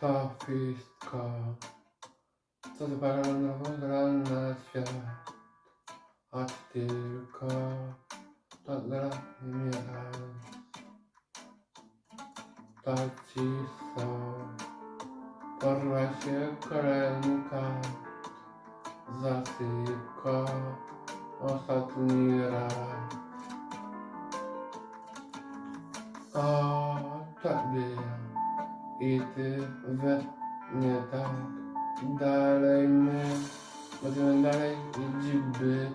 To wszystko, co zbalonowało na świat, choć tylko to dla mnie ci są, porwa się kolejka, zasypko, ostatni raz. O tobie i ty we mnie tak dalej my będziemy dalej iść by